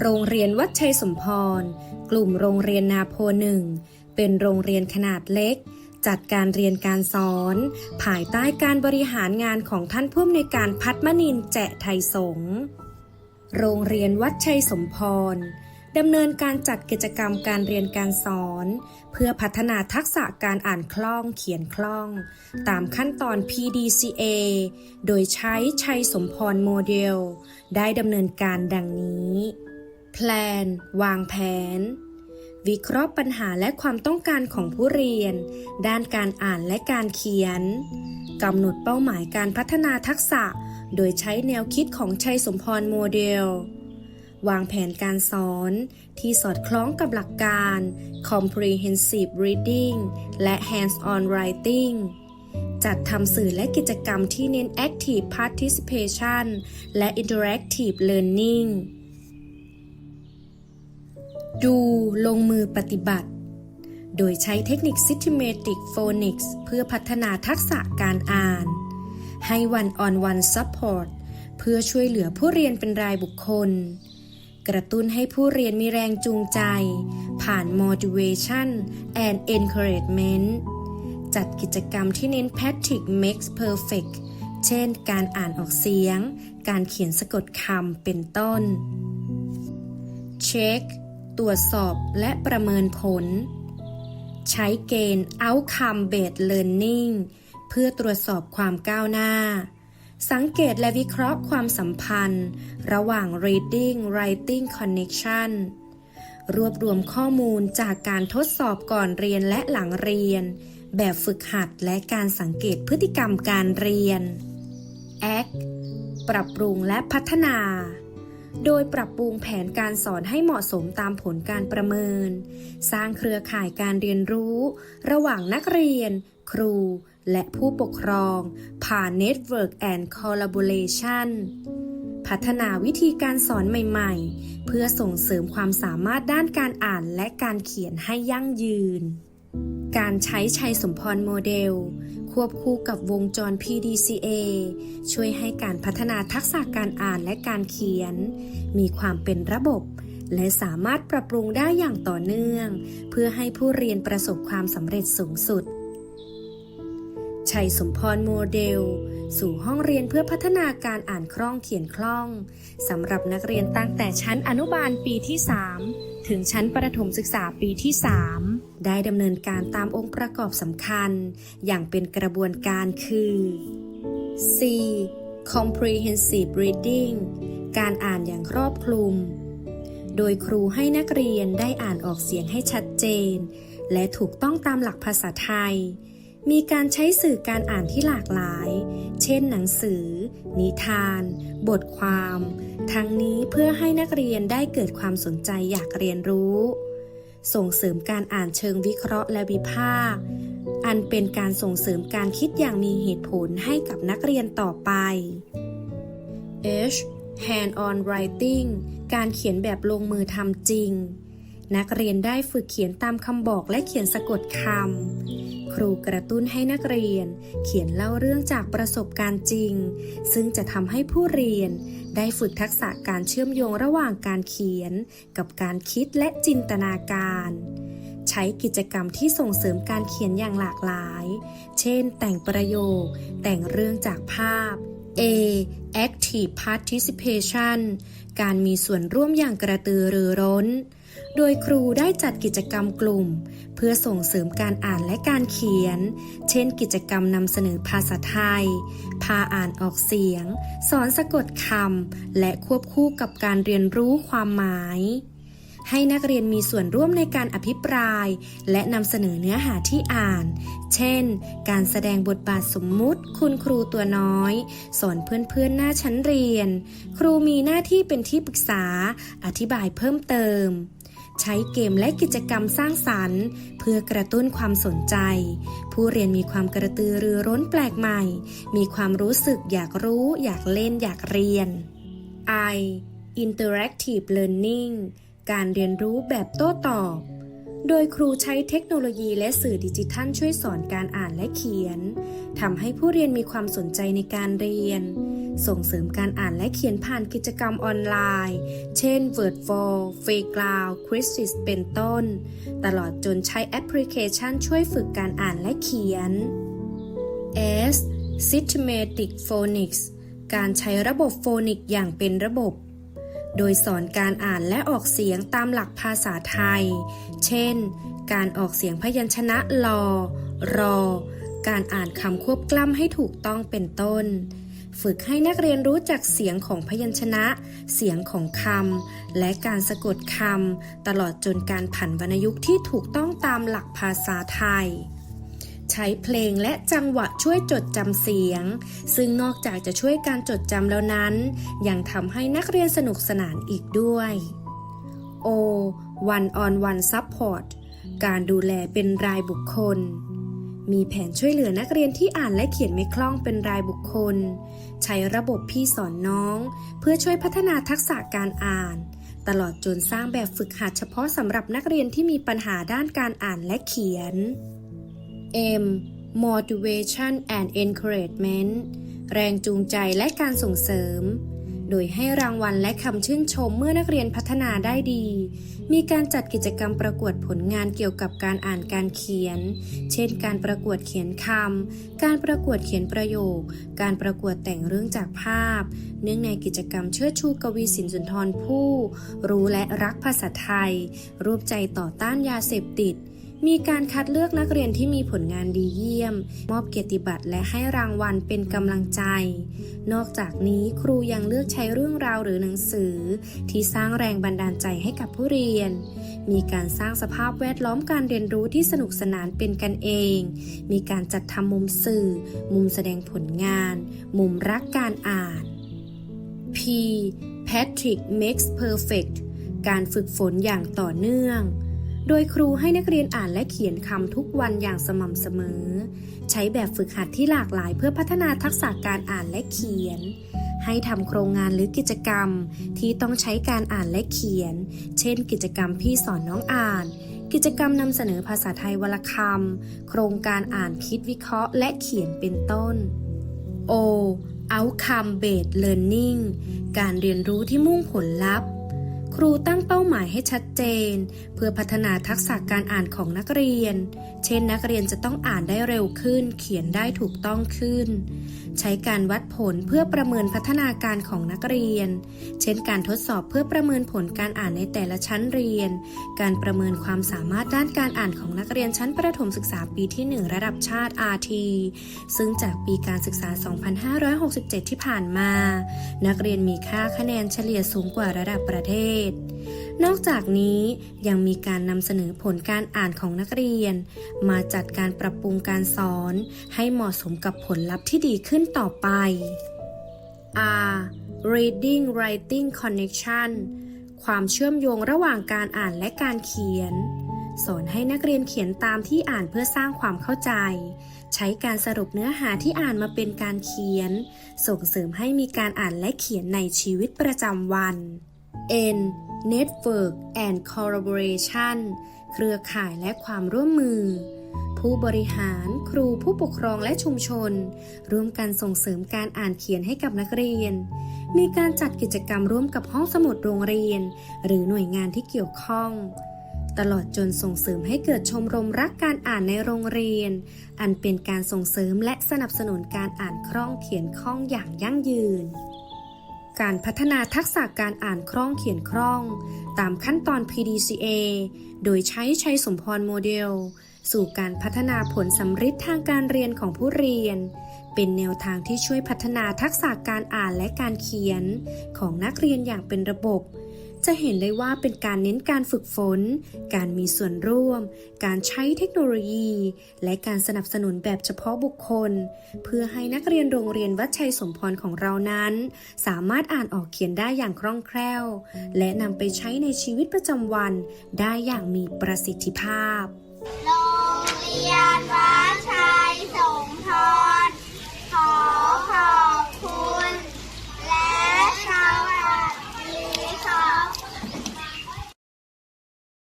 โรงเรียนวัดชัยสมพร กลุ่มโรงเรียนนาโพหนึ่ง เป็นโรงเรียนขนาดเล็ก จัดการเรียนการสอน ภายใต้การบริหารงานของท่านผู้อำนวยการพัฒมนินแจะไทยสงโรงเรียนวัดชัยสมพรดำเนินการจัดกิจกรรมการเรียนการสอน เพื่อพัฒนาทักษะการอ่านคล่องเขียนคล่อง ตามขั้นตอน PDCA โดยใช้ชัยสมพรโมเดล ได้ดำเนินการดังนี้ แพลน วางแผน วิเคราะห์ปัญหาและความต้องการของผู้เรียน ด้านการอ่านและการเขียนกำหนดเป้าหมายการพัฒนาทักษะ โดยใช้แนวคิดของชัยสมพรโมเดล วางแผนการสอนที่สอดคล้องกับหลักการ Comprehensive Reading และ Hands-on Writing จัดทำสื่อและกิจกรรมที่เน้น Active Participation และ Interactive Learning ดูลงมือปฏิบัติ โดยใช้เทคนิค Systematic Phonics เพื่อพัฒนาทักษะการอ่าน ให้ One on One Support เพื่อช่วยเหลือผู้เรียนเป็นรายบุคคล กระตุ้นให้ผู้เรียนมีแรงจูงใจ ผ่าน motivation and encouragement จัดกิจกรรมที่เน้น practice makes perfect เช่น การอ่านออกเสียง การเขียนสะกดคำ เป็นต้นเช็ค ตรวจสอบและประเมินผล ใช้เกณฑ์ Outcome Based Learning เพื่อตรวจสอบความก้าวหน้า สังเกตและวิเคราะห์ความสัมพันธ์ ระหว่าง Reading Writing Connection รวบรวมข้อมูลจากการทดสอบก่อนเรียนและหลังเรียน แบบฝึกหัดและการสังเกตพฤติกรรมการเรียน Act ปรับปรุงและพัฒนา โดยปรับปรุงแผนการสอนให้เหมาะสมตามผลการประเมิน สร้างเครือข่ายการเรียนรู้ ระหว่างนักเรียน ครู และผู้ปกครอง ผ่าน Network and Collaboration พัฒนาวิธีการสอนใหม่ ๆ เพื่อส่งเสริมความสามารถด้านการอ่านและการเขียนให้ยั่งยืน การใช้ชัยสมพรโมเดล ควบคู่กับวงจร PDCA ช่วยให้การพัฒนาทักษะการอ่านและการเขียน มีความเป็นระบบ และสามารถปรับปรุงได้อย่างต่อเนื่อง เพื่อให้ผู้เรียนประสบความสำเร็จสูงสุด ชัยสมพรโมเดล สู่ห้องเรียนเพื่อพัฒนาการอ่านคล่องเขียนคล่องสำหรับนักเรียนตั้งแต่ชั้นอนุบาลปีที่ 3 ถึงชั้นประถมศึกษาปีที่ 3 ได้ดำเนินการตามองค์ประกอบสำคัญ อย่างเป็นกระบวนการคือ C comprehensive reading การอ่านอย่างครอบคลุม โดยครูให้นักเรียนได้อ่านออกเสียงให้ชัดเจน และถูกต้องตามหลักภาษาไทย มีการใช้สื่อการอ่านที่หลากหลาย เช่นหนังสือ นิทาน บทความ ทั้งนี้เพื่อให้นักเรียนได้เกิดความสนใจอยากเรียนรู้ ส่งเสริมการอ่านเชิงวิเคราะห์และวิพากษ์อันเป็นการส่งเสริมการคิดอย่างมีเหตุผลให้กับนักเรียนต่อไป H hand on writing การเขียนแบบลงมือทำจริง นักเรียนได้ฝึกเขียนตามคำบอกและเขียนสะกดคำ ครูกระตุ้นให้นักเรียน เขียนเล่าเรื่องจากประสบการณ์จริง ซึ่งจะทำให้ผู้เรียน ได้ฝึกทักษะการเชื่อมโยงระหว่างการเขียน กับการคิดและจินตนาการ ใช้กิจกรรมที่ส่งเสริมการเขียนอย่างหลากหลาย เช่น แต่งประโยค แต่งเรื่องจากภาพ A active participation การมีส่วนร่วมอย่างกระตือรือร้น โดยครูได้จัดกิจกรรมกลุ่ม เพื่อส่งเสริมการอ่านและการเขียน เช่น กิจกรรมนำเสนอภาษาไทย พาอ่านออกเสียง สอนสะกดคำ และควบคู่กับการเรียนรู้ความหมาย ให้นักเรียนมีส่วนร่วมในการอภิปราย และนำเสนอเนื้อหาที่อ่าน เช่น การแสดงบทบาทสมมุติ คุณครูตัวน้อย สอนเพื่อนๆหน้าชั้นเรียน ครูมีหน้าที่เป็นที่ปรึกษา อธิบายเพิ่มเติม ใช้เกมและกิจกรรมสร้างสรรค์ เพื่อกระตุ้นความสนใจ ผู้เรียนมีความกระตือรือร้นแปลกใหม่ มีความรู้สึกอยากรู้ อยากเล่นอยากเรียน I interactive learning การเรียนรู้แบบโต้ตอบ โดยครูใช้เทคโนโลยีและสื่อดิจิทัลช่วยสอนการอ่านและเขียน ทำให้ผู้เรียนมีความสนใจในการเรียน ส่งเสริมการอ่านและเขียนผ่านกิจกรรมออนไลน์ เช่น w o r d f o r f a y g r o u n d q u i z i s เป็นต้น ตลอดจนใช้แอปพลิเคชันช่วยฝึกการอ่านและเขียน S Systematic Phonics การใช้ระบบโฟนิกอย่างเป็นระบบ โดยสอนการอ่านและออกเสียงตามหลักภาษาไทย เช่น การออกเสียงพยัญชนะลอ รอ การอ่านคำควบกล้ำให้ถูกต้องเป็นต้น ฝึกให้นักเรียนรู้จักเสียงของพยัญชนะ เสียงของคำ และการสะกดคำ ตลอดจนการผันวรรณยุกต์ที่ถูกต้องตามหลักภาษาไทย ใช้เพลงและจังหวะช่วยจดจำเสียง ซึ่งนอกจากจะช่วยการจดจำแล้วนั้น ยังทำให้นักเรียนสนุกสนานอีกด้วย O One on One Support การดูแลเป็นรายบุคคล มีแผนช่วยเหลือนักเรียนที่อ่านและเขียนไม่คล่องเป็นรายบุคคล ใช้ระบบพี่สอนน้อง เพื่อช่วยพัฒนาทักษะการอ่าน ตลอดจนสร้างแบบฝึกหัดเฉพาะสำหรับนักเรียนที่มีปัญหาด้านการอ่านและเขียน M motivation and encouragement แรงจูงใจและการส่งเสริม โดยให้รางวัลและคำชื่นชมเมื่อนักเรียนพัฒนาได้ดี มีการจัดกิจกรรมประกวดผลงานเกี่ยวกับการอ่านการเขียน เช่น การประกวดเขียนคำ การประกวดเขียนประโยค การประกวดแต่งเรื่องจากภาพ เนื่องในกิจกรรมเชิดชูกวีสินสุนทรผู้รู้และรักภาษาไทย รูปใจต่อต้านยาเสพติด มีการคัดเลือกนักเรียนที่มีผลงานดีเยี่ยม มอบเกียรติบัตรและให้รางวัลเป็นกำลังใจ นอกจากนี้ครูยังเลือกใช้เรื่องราวหรือหนังสือ ที่สร้างแรงบันดาลใจให้กับผู้เรียน มีการสร้างสภาพแวดล้อมการเรียนรู้ที่สนุกสนานเป็นกันเอง มีการจัดทำมุมสื่อ มุมแสดงผลงาน มุมรักการอ่าน P Patrick makes perfect การฝึกฝนอย่างต่อเนื่อง โดยครูให้นักเรียนอ่านและเขียนคำทุกวันอย่างสม่ำเสมอ ใช้แบบฝึกหัดที่หลากหลายเพื่อพัฒนาทักษะการอ่านและเขียน ให้ทำโครงงานหรือกิจกรรม ที่ต้องใช้การอ่านและเขียน เช่น กิจกรรมพี่สอนน้องอ่าน กิจกรรมนำเสนอภาษาไทยวลคำโครงการอ่านคิดวิเคราะห์และเขียนเป็นต้น O Outcome Based Learning การเรียนรู้ที่มุ่งผลลัพธ์ ครูตั้งเป้าหมายให้ชัดเจน พื่อพัฒนาทักษะการอ่านของนักเรียน เช่นนักเรียนจะต้องอ่านได้เร็วขึ้น เขียนได้ถูกต้องขึ้น ใช้การวัดผลเพื่อประเมินพัฒนาการของนักเรียน เช่นการทดสอบเพื่อประเมินผลการอ่านในแต่ละชั้นเรียน การประเมินความสามารถด้านการอ่านของนักเรียนชั้นประถมศึกษาปีที่ 1 ระดับชาติ RT ซึ่งจากปีการศึกษา 2567 ที่ผ่านมา นักเรียนมีค่าคะแนนเฉลี่ยสูงกว่าระดับประเทศ นอกจากนี้ยังมีการนำเสนอผลการอ่านของนักเรียน มาจัดการปรับปรุงการสอน ให้เหมาะสมกับผลลัพธ์ที่ดีขึ้นต่อไป R Reading Writing Connection ความเชื่อมโยงระหว่างการอ่านและการเขียน สอนให้นักเรียนเขียนตามที่อ่านเพื่อสร้างความเข้าใจ ใช้การสรุปเนื้อหาที่อ่านมาเป็นการเขียน ส่งเสริมให้มีการอ่านและเขียนในชีวิตประจำวัน N Network and Collaboration เครือข่ายและความร่วมมือ ผู้บริหารครูผู้ปกครองและชุมชน ร่วมกันส่งเสริมการอ่านเขียนให้กับนักเรียน มีการจัดกิจกรรมร่วมกับห้องสมุดโรงเรียน หรือหน่วยงานที่เกี่ยวข้องตลอดจนส่งเสริมให้เกิดชมรมรักการอ่านในโรงเรียน อันเป็นการส่งเสริมและสนับสนุนการอ่านคล่องเขียนคล่องอย่างยั่งยืน การพัฒนาทักษะการอ่านคล่องเขียนคล่อง ตามขั้นตอน PDCA โดยใช้ชัยสมพรโมเดล สู่การพัฒนาผลสำฤทธิ์ทางการเรียนของผู้เรียน เป็นแนวทางที่ช่วยพัฒนาทักษะการอ่านและการเขียน ของนักเรียนอย่างเป็นระบบ จะเห็นได้ว่าเป็นการเน้นการฝึกฝน การมีส่วนร่วม การใช้เทคโนโลยี และการสนับสนุนแบบเฉพาะบุคคล เพื่อให้นักเรียนโรงเรียนวัดชัยสมพรของเรานั้น สามารถอ่านออกเขียนได้อย่างคล่องแคล่ว และนำไปใช้ในชีวิตประจำวันได้อย่างมีประสิทธิภาพ